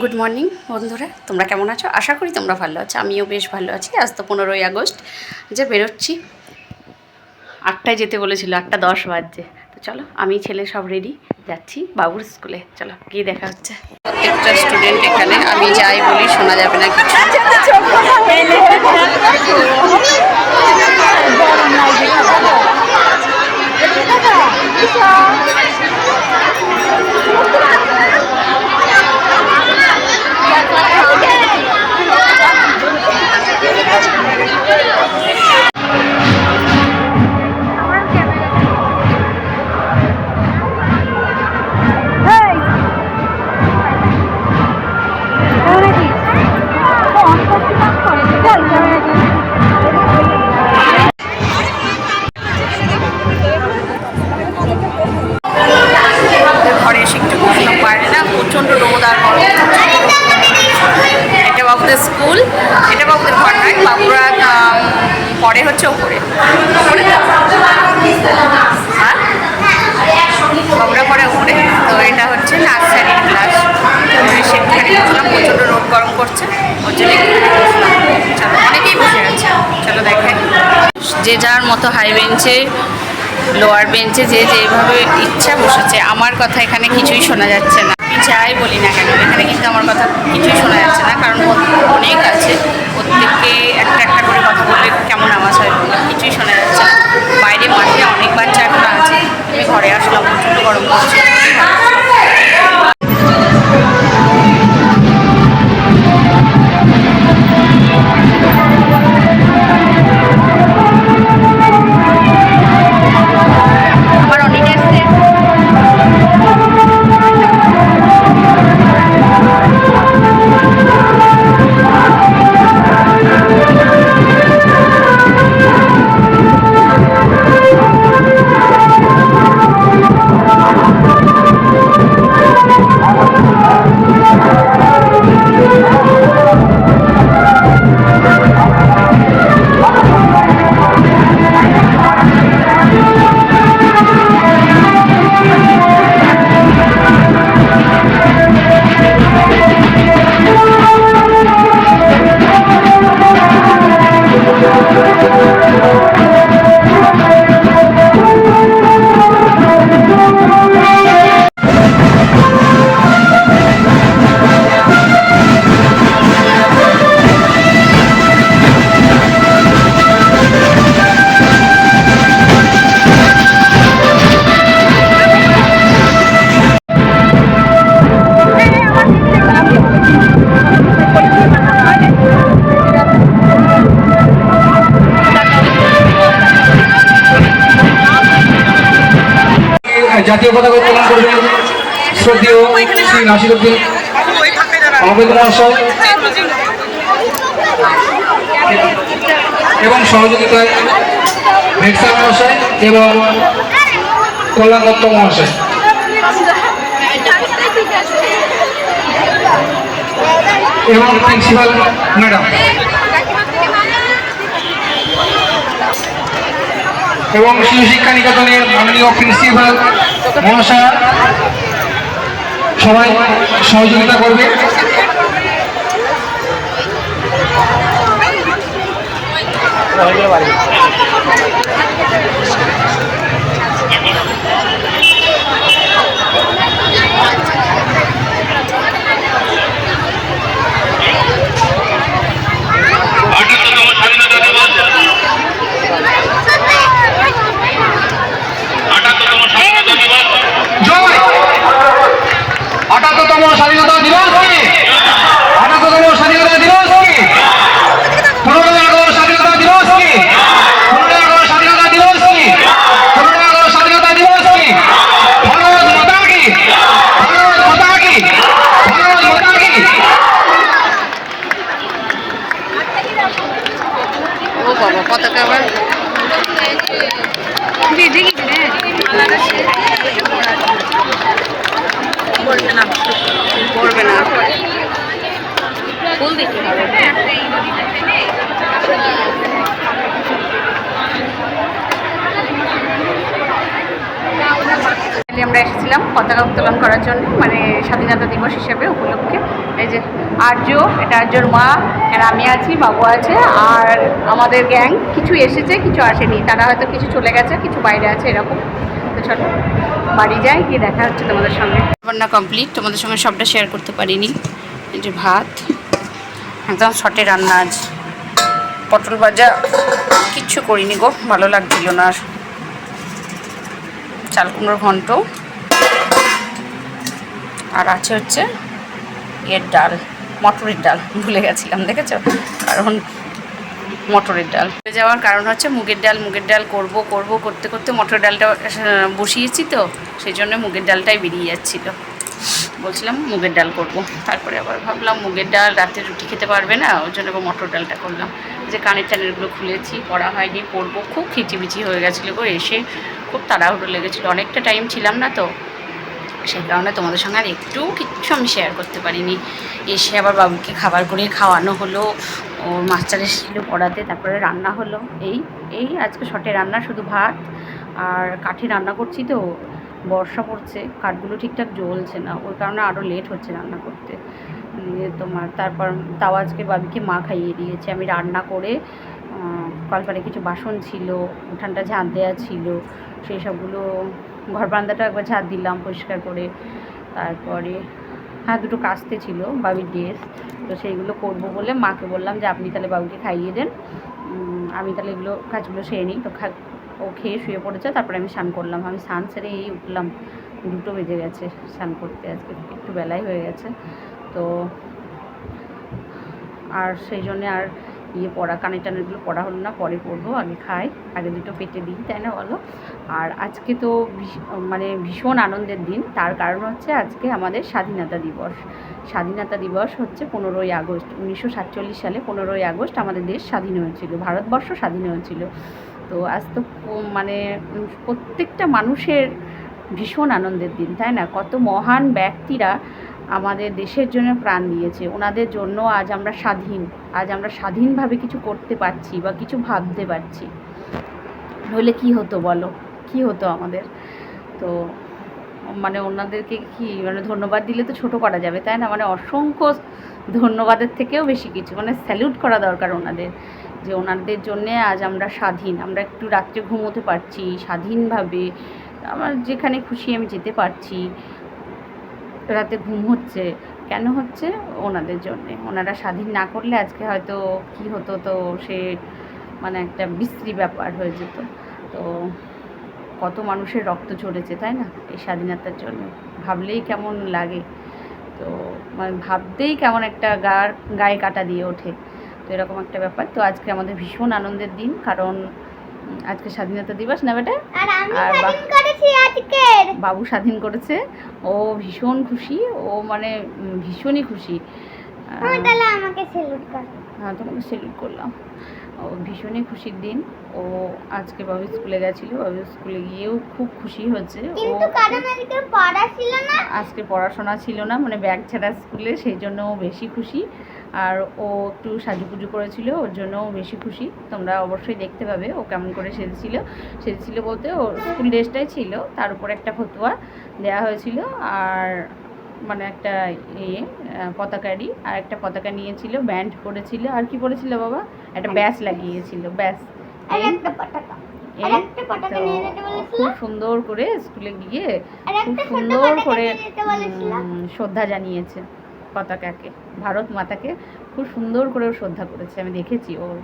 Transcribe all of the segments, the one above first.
Good morning বন্ধুরা। তোমরা কেমন আছো? আশা করি তোমরা ভালো আছো। আমিও বেশ ভালো আছি। আজ তো পনেরোই আগস্ট। যে বেরোচ্ছি, আটটায় যেতে বলেছিল, আটটা দশ বাজছে। তো চলো, আমি ছেলে সব রেডি যাচ্ছি বাবুর স্কুলে। চলো, গিয়ে দেখা হচ্ছে। প্রত্যেকটা স্টুডেন্ট এখানে, আমি যাই বলি, শোনা যাবে না কিছু। হচ্ছে ওপরে? হ্যাঁ? পরে তো এটা হচ্ছে নার্সারির ক্লাস। সেখানে বসলাম প্রচণ্ড রোদ গরম করছে। চলো যে যার মতো হাই বেঞ্চে লোয়ার বেঞ্চে যে যেভাবে ইচ্ছা বসেছে। আমার কথা এখানে কিছুই শোনা যাচ্ছে না। আমি যাই বলি না কেন, এখানে কিন্তু আমার কথা কিছুই শোনা যাচ্ছে না। কারণ অনেক আছে। প্রত্যেককে একটা একটা বললে কেমন আওয়াজ হয় বলো? কিছুই শোনা যাচ্ছে বাইরে মাঠে অনেক বাচ্চা এখন আছে। আমি ঘরে আসলাম, প্রচণ্ড গরম করছে জাতীয় পতাকা উত্তোলন করবেন শ্রদ্ধেয় শ্রী নাসিরুদ্দিন আহমেদ মহাশয় এবং সহযোগিতায় ভেক্সা মহাশয় এবং কল্যাণ দত্ত মহাশয়। এবং প্রিন্সিপাল ম্যাডাম। এবং শিশু শিক্ষা নিকেতনের মাননীয় প্রিন্সিপাল মহাশয় সবাই সহযোগিতা করবে। আঠাত্তরতম স্বাধীনতা দিবস আঠাত্তরতম স্বাধীনতা দিবস জয় আঠাত্তরতম স্বাধীনতা দিবস কি আঠাত্তরতম স্বাধীনতা দিবস কি পনেরোই আগস্ট স্বাধীনতা দিবস কি পনেরোই আগস্ট স্বাধীনতা দিবস কি পনেরোই আগস্ট স্বাধীনতা দিবস কি ভারত মাতা কি ভারত মাতা কি ভারত মাতা কি ও বাবা পতাকা আবার করবে না ফুল হবে আমরা এসেছিলাম পতাকা উত্তোলন করার জন্য মানে স্বাধীনতা দিবস হিসেবে উপলক্ষে। এই যে আর্য, এটা আর্যর মা আর আমি আছি, বাবু আছে, আর আমাদের গ্যাং। কিছু এসেছে, কিছু আসেনি। তারা হয়তো কিছু চলে গেছে, কিছু বাইরে আছে, এরকম। তো চলো, বাড়ি যাই, গিয়ে দেখা হচ্ছে তোমাদের সঙ্গে। রান্না কমপ্লিট, তোমাদের সঙ্গে সবটা শেয়ার করতে পারিনি। এই যে ভাত। একদম শর্টে রান্না আজ। পটল ভাজা কিচ্ছু করিনি গো, ভালো লাগছিল না আর। চাল কুমড়োর ঘন্ট। আর আছে হচ্ছে এর ডাল, মটরের ডাল, ভুলে গেছিলাম, দেখেছ? কারণ মটরের ডাল। যাওয়ার কারণ হচ্ছে মুগের ডাল মুগের ডাল করব করব, করতে করতে মটরের ডালটা বসিয়েছি তো, সেই জন্য মুগের ডালটাই বেরিয়ে যাচ্ছিল। বলছিলাম মুগের ডাল করব। তারপরে আবার ভাবলাম মুগের ডাল রাতে রুটি খেতে পারবে না, ওই জন্য মটর ডালটা করলাম। যে কানের চ্যানেলগুলো খুলেছি পড়া হয়নি পড়ব খুব খিচিবিচি হয়ে গেছিল গো এসে। খুব তাড়াহুড়ো লেগেছিলো। অনেকটা টাইম ছিলাম না তো। সেই কারণে তোমাদের সঙ্গে আর একটু কিচ্ছু আমি শেয়ার করতে পারিনি। এসে আবার বাবুকে খাবার করে খাওয়ানো হলো। ওর মাস্টার এসেছিল পড়াতে, তারপরে রান্না হলো। এই এই আজকে শটে রান্না শুধু ভাত আর কাঠে রান্না করছি তো। বর্ষা পড়ছে কাঠগুলো ঠিকঠাক জ্বলছে না ওই কারণে আরও লেট হচ্ছে রান্না করতে। তোমার, তারপর তাও আজকে বাবিকে মা খাইয়ে দিয়েছে। আমি রান্না করে কলপারে কিছু বাসন ছিল, উঠানটা ঝাঁট দেওয়া ছিল, সেই সবগুলো ঘর বারান্দাটা একবার ঝাঁট দিলাম পরিষ্কার করে। তারপরে হ্যাঁ দুটো কাস্তে ছিল বাবির ড্রেস, তো সেইগুলো করব বলে মাকে বললাম যে, আপনি তাহলে বাবুকে খাইয়ে দেন। আমি তাহলে এগুলো কাজগুলো সেরে নিই। তো ও খেয়ে শুয়ে পড়েছে, তারপরে আমি স্নান করলাম। আমি স্নান সেরে এই উঠলাম। দুটো বেজে গেছে স্নান করতে আজকে, একটু বেলাই হয়ে গেছে। তো আর সেই জন্যে আর ইয়ে পড়া, কানের টানেরগুলো পড়া হলো না, পরে পড়ব আগে খাই। আগে দুটো পেটে দিই, তাই না বলো? আর আজকে তো মানে ভীষণ আনন্দের দিন। তার কারণ হচ্ছে আজকে আমাদের স্বাধীনতা দিবস। স্বাধীনতা দিবস হচ্ছে পনেরোই আগস্ট। উনিশশো সাতচল্লিশ সালে পনেরোই আগস্ট আমাদের দেশ স্বাধীন হয়েছিল। ভারতবর্ষ স্বাধীন হয়েছিল। তো আজ তো মানে প্রত্যেকটা মানুষের ভীষণ আনন্দের দিন, তাই না? কত মহান ব্যক্তিরা আমাদের দেশের জন্য প্রাণ দিয়েছে। ওনাদের জন্য আজ আমরা স্বাধীন। আজ আমরা স্বাধীনভাবে কিছু করতে পারছি বা কিছু ভাবতে পারছি। নইলে কি হতো বলো? কি হতো আমাদের? তো মানে ওনাদেরকে কি মানে ধন্যবাদ দিলে তো ছোট করা যাবে, তাই না? মানে অসংখ্য ধন্যবাদের থেকেও বেশি কিছু। মানে স্যালিউট করা দরকার ওনাদের। যে ওনাদের জন্যে আজ আমরা স্বাধীন। আমরা একটু রাত্রে ঘুমোতে পারছি, স্বাধীনভাবে আমার যেখানে খুশি আমি যেতে পারছি। রাতে ঘুম হচ্ছে। কেন হচ্ছে? ওনাদের জন্যে। ওনারা স্বাধীন না করলে আজকে হয়তো কি হতো তো সে মানে একটা বিশ্রী ব্যাপার হয়ে যেত। তো কত মানুষের রক্ত ঝরেছে, তাই না? এই স্বাধীনতার জন্য। ভাবলেই কেমন লাগে। তো মানে ভাবতেই কেমন একটা গার, গায়ে কাটা দিয়ে ওঠে। তো এরকম একটা ব্যাপার। তো আজকে আমাদের ভীষণ আনন্দের দিন কারণ আজকে স্বাধীনতা দিবস না বেটা? আর বাবু স্বাধীন করেছে। ও ভীষণ খুশি ও মানে ভীষণই খুশি। আমাকে সেলুট কর। হ্যাঁ তোমাকে সেলুট করলাম। ও ভীষণই খুশির দিন। ও আজকে বাবু স্কুলে গেছিল বাবু স্কুলে গিয়েও খুব খুশি হচ্ছে ও কিন্তু কারণ আজকে পড়া ছিল না। আজকে পড়াশোনা ছিল না মানে ব্যাগ ছাড়া স্কুলে সেই জন্য ও বেশি খুশি। আর ও একটু সাজুগুজু করেছিল ওর জন্য বেশি খুশি। তোমরা অবশ্যই দেখতে পাবে ও কেমন করে সেজেছিল। সেজেছিল বলতে ওর স্কুল ড্রেসটাই ছিল তার উপর একটা ফতুয়া দেওয়া হয়েছিল আর মানে একটা ইয়ে পতাকারই আর একটা পতাকা নিয়েছিল ব্যান্ড পরেছিল। আর কি পরেছিল বাবা? একটা ব্যাস লাগিয়েছিল ব্যাস। খুব সুন্দর করে স্কুলে গিয়ে খুব সুন্দর করে শ্রদ্ধা জানিয়েছে। পতাকাকে ভারত মাতাকে খুব সুন্দর করে শ্রদ্ধা করেছে। আমি দেখেছি ওর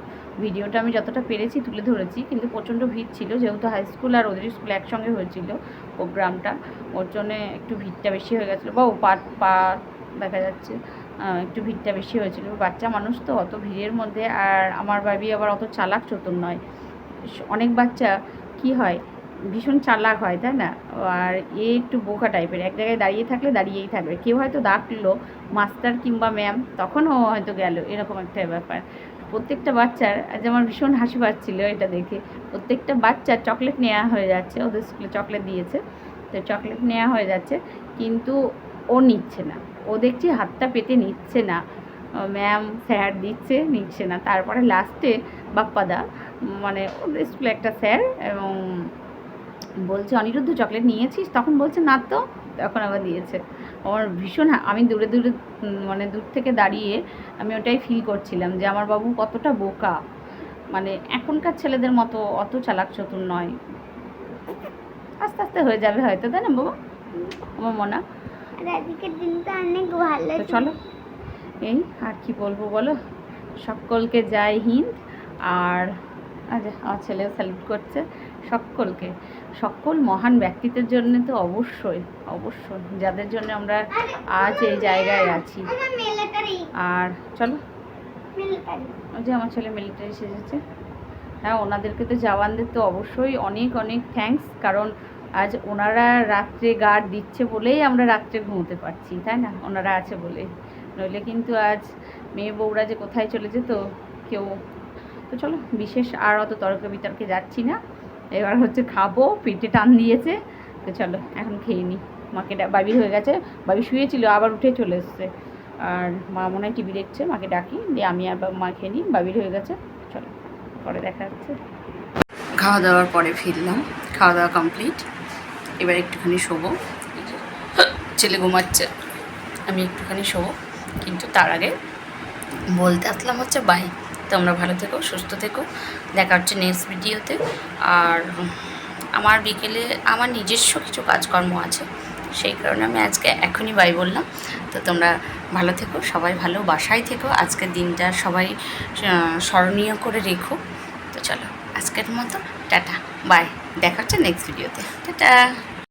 ভিডিওটা, আমি যতটা পেরেছি তুলে ধরেছি, কিন্তু প্রচণ্ড ভিড় ছিল। যেহেতু হাই স্কুল আর ওদের স্কুল একসঙ্গে হয়েছিল প্রোগ্রামটা ওর জন্যে একটু ভিড়টা বেশি হয়ে গেছিল। বা ও পা পা দেখা যাচ্ছে একটু ভিড়টা বেশি হয়েছিল। বাচ্চা মানুষ তো অত ভিড়ের মধ্যে, আর আমার বাবি আবার অত চালাক চতুর নয়। অনেক বাচ্চা কি হয় ভীষণ চালাক হয়, তাই না? আর এ একটু বোকা টাইপের, এক জায়গায় দাঁড়িয়ে থাকলে দাঁড়িয়েই থাকবে। কেউ হয়তো ডাকলো, মাস্টার কিংবা ম্যাম তখন ও হয়তো গেল, এরকম একটা ব্যাপার। প্রত্যেকটা বাচ্চার, আজ আমার ভীষণ হাসি পাচ্ছিল এটা দেখে। প্রত্যেকটা বাচ্চার চকলেট নেওয়া হয়ে যাচ্ছে, ওদের স্কুলে চকলেট দিয়েছে, তো চকলেট নেওয়া হয়ে যাচ্ছে, কিন্তু ও নিচ্ছে না। ও দেখছি হাতটা পেতে নিচ্ছে না। ম্যাম, স্যার দিচ্ছে, নিচ্ছে না। তারপরে লাস্টে বাপ্পাদা মানে ওদের স্কুলে একটা স্যার এবং বলছে অনিরুদ্ধ চকলেট নিয়েছিস? তখন বলছে না তো। তখন আবার দিয়েছে। আমার ভীষণ আমি দূরে দূরে মানে দূর থেকে দাঁড়িয়ে আমি ওটাই ফিল করছিলাম যে আমার বাবু কতটা বোকা। মানে এখনকার ছেলেদের মতো অত চালাক চতুর নয়। আস্তে আস্তে হয়ে যাবে হয়তো তাই না বাবা? আমার মনা। চলো। এই আর কি বলব বলো? সকলকে জয় হিন্দ। আর আচ্ছা আমার ছেলেও স্যালুট করছে। সকলকে। সকল মহান ব্যক্তিত্বের জন্য তো অবশ্যই অবশ্যই। যাদের জন্য আমরা আজ এই জায়গায় আছি। আর চলো। ওই যে আমার ছেলে মিলিটারি সেজেছে হ্যাঁ ওনাদেরকে তো জওয়ানদের তো অবশ্যই অনেক অনেক থ্যাঙ্কস কারণ আজ ওনারা রাত্রে গার্ড দিচ্ছে বলেই আমরা রাত্রে ঘুমোতে পারছি, তাই না? ওনারা আছে বলে নইলে কিন্তু আজ মেয়ে বউরা যে কোথায় চলে যেত, কেউ তো চলো, বিশেষ আর অত তর্ক বিতর্কে যাচ্ছি না। এবার হচ্ছে খাব পেটে টান দিয়েছে। তো চলো, এখন খেয়ে নিই মাকে বাবি হয়ে গেছে। বাবি শুয়েছিল, আবার উঠে চলে এসছে। আর মা মনে হয় টিভি দেখছে, মাকে ডাকি, দিয়ে আমি আর মা খেয়ে নিই বাবির হয়ে গেছে। চলো, পরে দেখা যাচ্ছে খাওয়া দাওয়ার পরে ফিরলাম। খাওয়া দাওয়া কমপ্লিট। এবার একটুখানি শোবো। ছেলে ঘুমাচ্ছে, আমি একটুখানি শোবো। কিন্তু তার আগে বলতে আসলাম হচ্ছে বাই তোমরা ভালো থেকো, সুস্থ থেকো। দেখা হচ্ছে নেক্সট ভিডিওতে আর আমার বিকেলে আমার নিজস্ব কিছু কাজকর্ম আছে, সেই কারণে আমি আজকে এখনই বাই বললাম। তো তোমরা ভালো থেকো, সবাই ভালো, বাসায় থেকো। আজকের দিনটা সবাই স্মরণীয় করে রেখো। তো চলো, আজকের মতো, টাটা, বাই। দেখা হচ্ছে নেক্সট ভিডিওতে টাটা।